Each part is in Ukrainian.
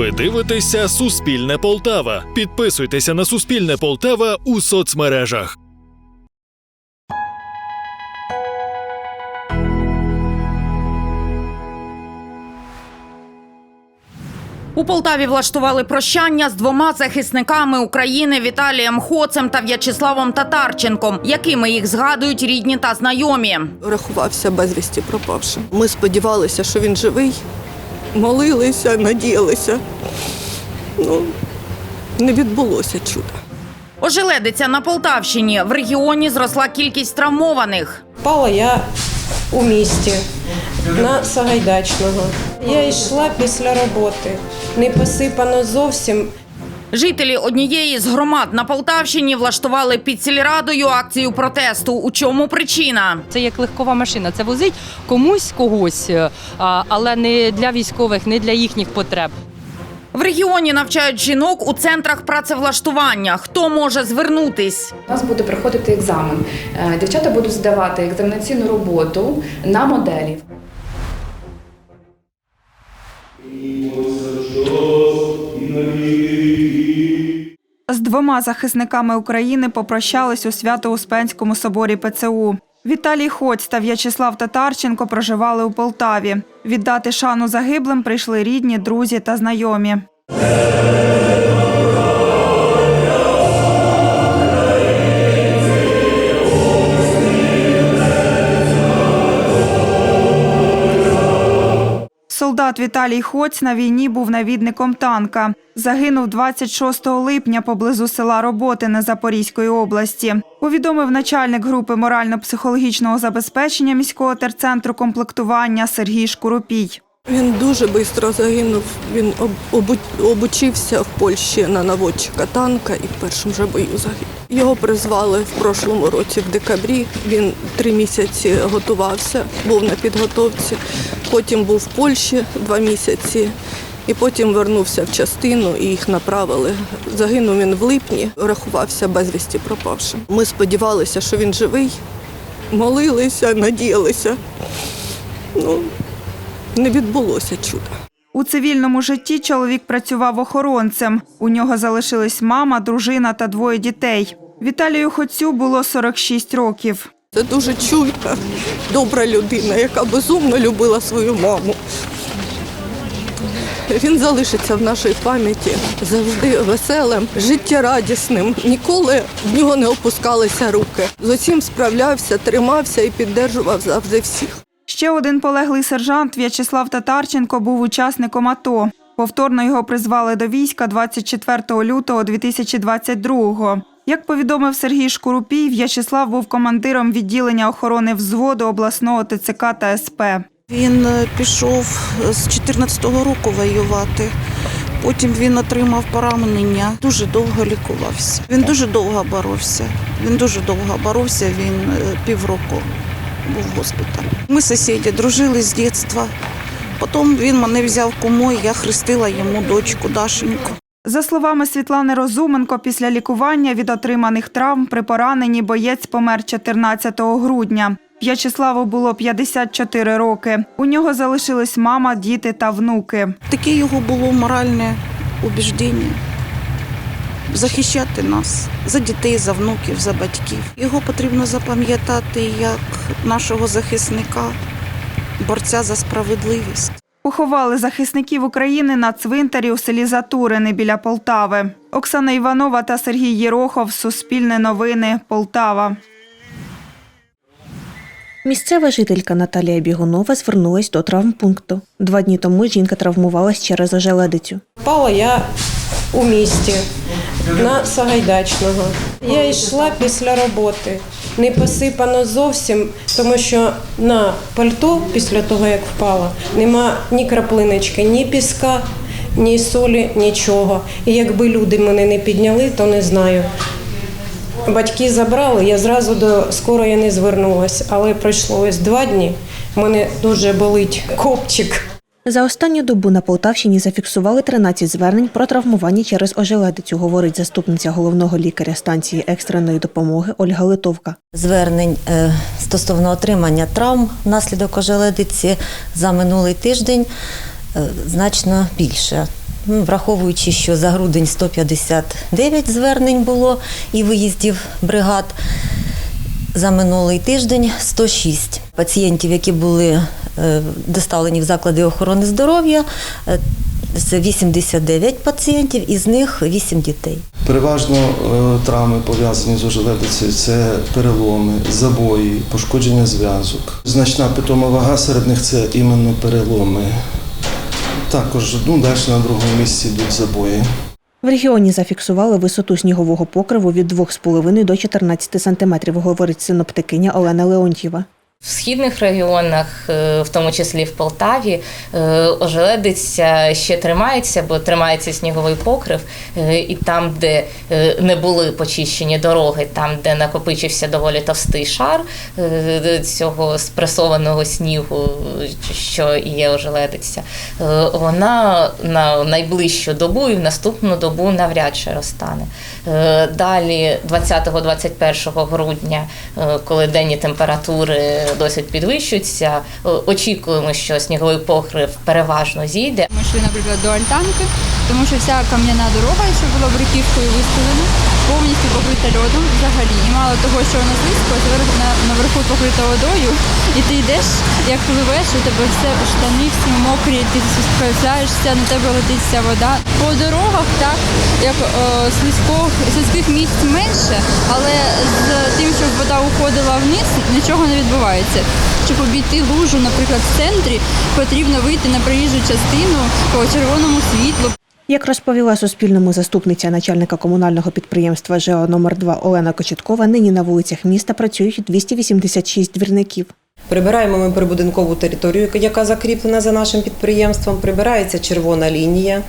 Ви дивитеся Суспільне Полтава. Підписуйтеся на Суспільне Полтава у соцмережах. У Полтаві влаштували прощання з двома захисниками України Віталієм Хоцем та В'ячеславом Татарченком, якими їх згадують рідні та знайомі. рахувався безвісті пропавшим. Ми сподівалися, що він живий, молилися, надіялися. Ну, не відбулося чуда. Ожеледиця на Полтавщині. В регіоні зросла кількість травмованих. Впала я у місті на Сагайдачного. Я йшла після роботи. Не посипано зовсім. Жителі однієї з громад на Полтавщині влаштували під сільрадою акцію протесту. У чому причина? Це як легкова машина. Це возить комусь когось, е, але не для військових, не для їхніх потреб. В регіоні навчають жінок у центрах працевлаштування. Хто може звернутись? У нас буде проходити екзамен. Е, Дівчата будуть здавати екзаменаційну роботу на моделі. З двома захисниками України попрощались у Свято-Успенському соборі ПЦУ. Віталій Хоць та В'ячеслав Татарченко проживали у Полтаві. Віддати шану загиблим прийшли рідні, друзі та знайомі. Солдат Віталій Хоць на війні був навідником танка. Загинув 26 липня поблизу села Роботине Запорізької області. Повідомив начальник групи морально-психологічного забезпечення міського терцентру комплектування Сергій Шкуропій. Він дуже швидко загинув. Він об- обучився в Польщі на наводчика танка і в першому же бою загинув. Його призвали в прошлому році в декабрі. Він три місяці готувався, був на підготовці. Потім був в Польщі два місяці. І потім вернувся в частину і їх направили. Загинув він в липні, рахувався безвісті пропавшим. Ми сподівалися, що він живий, молилися, надіялися. Ну, не відбулося чуда. У цивільному житті чоловік працював охоронцем. У нього залишились мама, дружина та двоє дітей. Віталію Хоцю було 46 років. Це дуже чуйна, добра людина, яка безумно любила свою маму. Він залишиться в нашій пам'яті завжди веселим, життєрадісним. Ніколи в нього не опускалися руки. З усім справлявся, тримався і піддержував завжди всіх. Ще один полеглий сержант В'ячеслав Татарченко був учасником АТО. Повторно його призвали до війська 24 лютого 2022-го. Як повідомив Сергій Шкурупій, В'ячеслав був командиром відділення охорони взводу обласного ТЦК та СП. Він е, пішов з 14-го року воювати. Потім він отримав поранення, дуже довго лікувався. Він дуже довго боровся. Він дуже довго боровся. Він е, півроку був в госпіталі. Ми сусіди дружили з дитинства. Потім він мене взяв кумою, я хрестила йому дочку Дашеньку. За словами Світлани Розуменко, після лікування від отриманих травм при пораненні боєць помер 14 грудня. В'ячеславу було 54 роки. У нього залишились мама, діти та внуки. Таке його було моральне убіждення захищати нас за дітей, за внуків, за батьків. Його потрібно запам'ятати як нашого захисника, борця за справедливість. Поховали захисників України на цвинтарі у селі Затурини біля Полтави. Оксана Іванова та Сергій Єрохов. Суспільне новини. Полтава. Місцева жителька Наталія Бігунова звернулась до травмпункту. Два дні тому жінка травмувалась через ожеледицю. Впала я у місті на Сагайдачного. Я йшла після роботи. Не посипано зовсім, тому що на пальто після того, як впала, нема ні краплиночки, ні піска, ні солі, нічого. І якби люди мене не підняли, то не знаю. Батьки забрали, я зразу до скорої не звернулася, але пройшло ось два дні. У мене дуже болить копчик. За останню добу на Полтавщині зафіксували 13 звернень про травмування через ожеледицю, говорить заступниця головного лікаря станції екстреної допомоги Ольга Литовка. Звернень е, стосовно отримання травм внаслідок ожеледиці за минулий тиждень е, значно більше. Ну, Враховуючи, що за грудень 159 звернень було і виїздів бригад. За минулий тиждень 106 пацієнтів, які були доставлені в заклади охорони здоров'я. е, Це 89 пацієнтів, із них 8 дітей. Переважно е, травми пов'язані з ожеледицею це переломи, забої, пошкодження зв'язок. Значна питома вага серед них це іменно переломи. Також ну, далі на другому місці йдуть забої. В регіоні зафіксували висоту снігового покриву від 2,5 до 14 сантиметрів, говорить синоптикиня Олена Леонтьєва. В східних регіонах, е, в тому числі в Полтаві, е, ожеледиця ще тримається, бо тримається сніговий покрив, Е, і там, де не були почищені дороги, там, де накопичився доволі товстий шар цього спресованого снігу, що є ожеледиця, вона на найближчу добу і в наступну добу навряд чи розтане. Далі, 20-21 грудня, коли денні температури досить підвищуються, е, очікуємо, що сніговий покрив переважно зійде. Ми йшли, наприклад, до Альтанки, тому що вся кам'яна дорога, що була бруківкою виставлена, повністю покрита льодом взагалі. І мало того, що вона слизько, зверху на, наверху покрита водою, і ти йдеш, як пливеш, у тебе все штани всі мокрі, ти спускаєшся, на тебе летить вся вода. По дорогах так, як е, слизько, слизьких місць менше, але з тим, щоб вода уходила вниз, нічого не відбувається. Щоб обійти лужу, наприклад, в центрі, потрібно вийти на проїжджу частину по червоному світлу. Як розповіла Суспільному заступниця начальника комунального підприємства ЖЕО номер 2 Олена Кочеткова, нині на вулицях міста працюють 286 двірників. Прибираємо ми прибудинкову територію, яка закріплена за нашим підприємством. Прибирається червона лінія,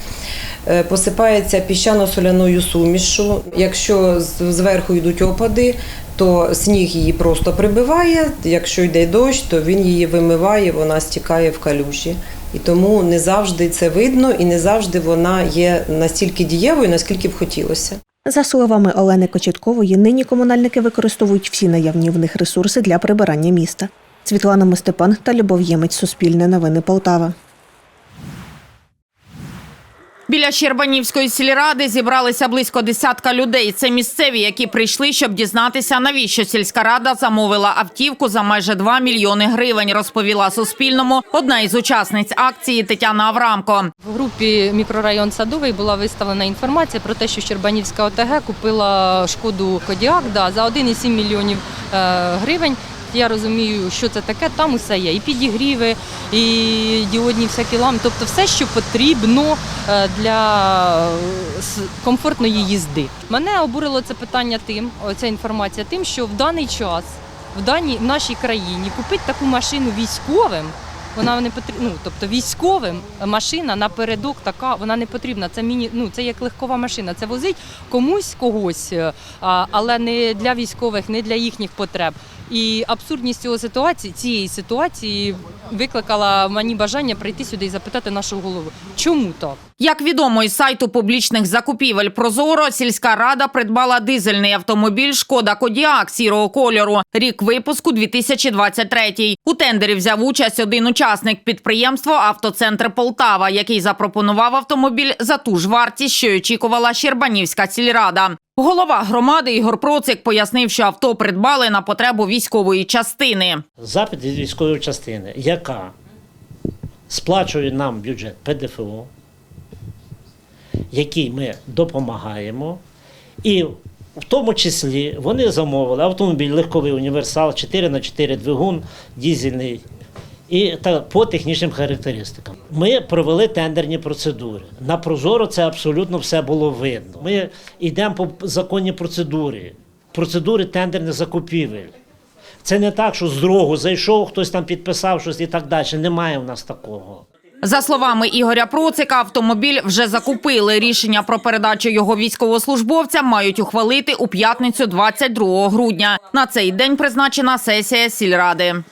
е, посипається піщано-соляною сумішю. Якщо зверху йдуть опади, то сніг її просто прибиває. Якщо йде дощ, то він її вимиває, вона стікає в калюжі. І тому не завжди це видно, і не завжди вона є настільки дієвою, наскільки б хотілося. За словами Олени Кочеткової, нині комунальники використовують всі наявні в них ресурси для прибирання міста. Світлана Мостепан та Любов Ємець. Суспільне новини Полтава. Біля Щербанівської сільради зібралися близько десятка людей. Це місцеві, які прийшли, щоб дізнатися, навіщо сільська рада замовила автівку за майже 2 мільйони гривень. Розповіла Суспільному одна із учасниць акції Тетяна Аврамко. В групі мікрорайон Садовий була виставлена інформація про те, що Щербанівська ОТГ купила шкоду Кодіак да, за 1,7 мільйонів е, гривень. Я розумію, що це таке. Там усе є. І підігріви, і діодні всякі лампи. Тобто все, що потрібно е, для е, комфортної їзди. Мене обурило це питання тим, оця інформація, тим, що в даний час в даній в нашій країні купити таку машину військовим. Вона не потрібна. Ну, тобто військовим машина напередок така, вона не потрібна. Це міні, ну це як легкова машина. Це возить комусь когось, е, але не для військових, не для їхніх потреб. І абсурдність цього ситуації, цієї ситуації викликала мені бажання прийти сюди і запитати нашу голову, чому так? Як відомо із сайту публічних закупівель Прозоро, сільська рада придбала дизельний автомобіль Шкода Кодіак сірого кольору. Рік випуску 2023. У тендері взяв участь один учасник підприємства Автоцентр Полтава, який запропонував автомобіль за ту ж вартість, що й очікувала Щербанівська сільрада. Голова громади Ігор Процик пояснив, що авто придбали на потребу військової частини. запит від військової частини, яка сплачує нам бюджет ПДФО, який ми допомагаємо, і в тому числі вони замовили автомобіль легковий універсал 4х4 двигун, дізельний. І та по технічним характеристикам. Ми провели тендерні процедури. На Прозоро це абсолютно все було видно. Ми йдемо по законній процедурі, процедури тендерних закупівель. Це не так, що з рогу зайшов, хтось там підписав щось і так далі. Немає в нас такого. За словами Ігоря Процика, автомобіль вже закупили. Рішення про передачу його військовослужбовцям мають ухвалити у п'ятницю 22 грудня. На цей день призначена сесія сільради.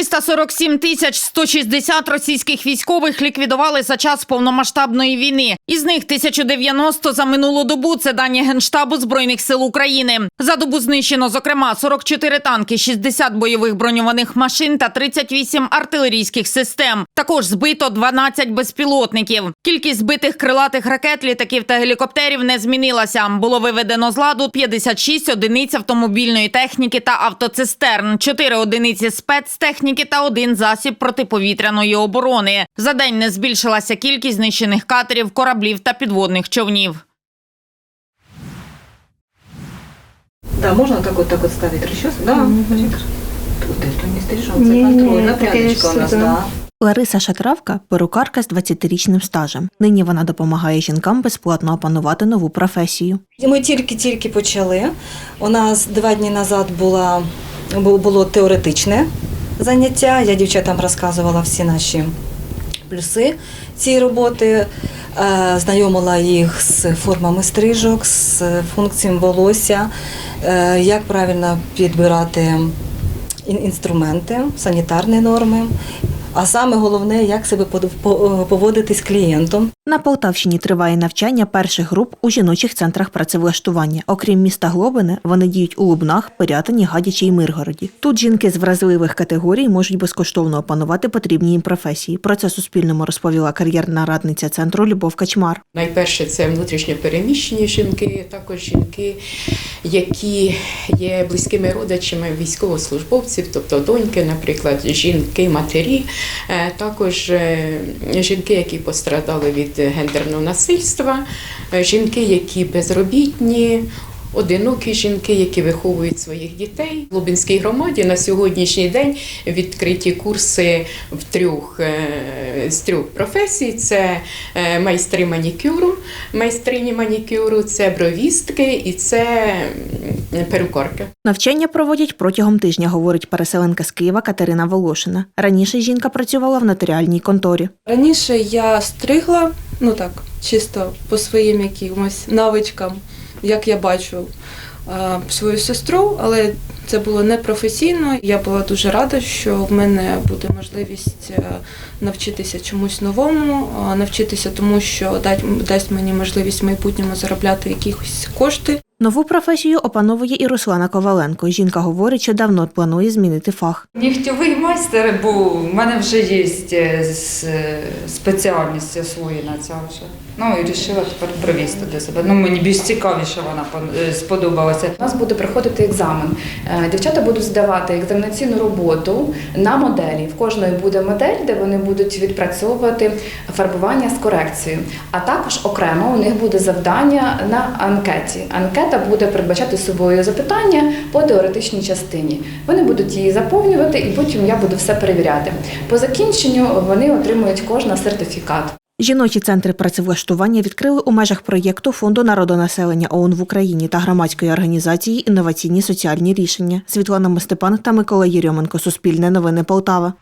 347 тисяч 160 російських військових ліквідували за час повномасштабної війни. Із них 1090 за минулу добу. Це дані Генштабу Збройних сил України. За добу знищено, зокрема, 44 танки, 60 бойових броньованих машин та 38 артилерійських систем. Також збито 12 безпілотників. Кількість збитих крилатих ракет, літаків та гелікоптерів не змінилася. Було виведено з ладу 56 одиниць автомобільної техніки та автоцистерн, 4 одиниці спецтехніки та один засіб протиповітряної оборони. За день не збільшилася кількість знищених катерів, кораблів та підводних човнів. Да, можно так вот так вот ставить расчес? Да, Виктор. Вот это не стрижем, це контроль, не, напрядочка у нас, да. Лариса Шатравка перукарка з 20-річним стажем. Нині вона допомагає жінкам безплатно опанувати нову професію. Ми тільки-тільки почали. У нас два дні назад була, було теоретичне заняття. Я дівчатам розказувала всі наші плюси цієї роботи, е, знайомила їх з формами стрижок, з функціями волосся, е, як правильно підбирати інструменти, санітарні норми. А саме головне, як себе по- поводити з клієнтом. На Полтавщині триває навчання перших груп у жіночих центрах працевлаштування. Окрім міста Глобине, вони діють у Лубнах, Пирятині, Гадячі і Миргороді. Тут жінки з вразливих категорій можуть безкоштовно опанувати потрібні їм професії. Про це Суспільному розповіла кар'єрна радниця центру Любов Качмар. Найперше це внутрішньо переміщені жінки, також жінки, які є близькими родичами військовослужбовців, тобто доньки, наприклад, жінки, матері, Е, також е, жінки, які пострадали від гендерного насильства, е, жінки, які безробітні. Одинокі жінки, які виховують своїх дітей в Лубінській громаді на сьогоднішній день відкриті курси в трьох е, з трьох професій: це е, майстри манікюру, майстрині манікюру, це бровістки і це м, перукарки. Навчання проводять протягом тижня, говорить переселенка з Києва Катерина Волошина. Раніше жінка працювала в нотаріальній конторі. Раніше я стригла, ну так, чисто по своїм якимось навичкам, як я бачу е, свою сестру, але це було непрофесійно. Я була дуже рада, що в мене буде можливість е, навчитися чомусь новому, е, навчитися тому, що дать- дасть мені можливість в майбутньому заробляти якісь кошти. Нову професію опановує і Руслана Коваленко. Жінка говорить, що давно планує змінити фах. Нігтьовий майстер, бо в мене вже є спеціальність освоєна ця вже. Ну і вирішила тепер провісти для себе. Ну мені більш цікавіше вона е, сподобалася. У нас буде проходити екзамен. Е, Дівчата будуть здавати екзаменаційну роботу на моделі. В кожної буде модель, де вони будуть відпрацьовувати фарбування з корекцією. А також окремо у них буде завдання на анкеті. Анкета буде передбачати собою запитання по теоретичній частині. Вони будуть її заповнювати, і потім я буду все перевіряти. По закінченню вони отримують кожна сертифікат. Жіночі центри працевлаштування відкрили у межах проєкту Фонду народонаселення ООН в Україні та громадської організації Інноваційні соціальні рішення. Світлана Мостепан та Микола Єрьоменко. Суспільне новини Полтава.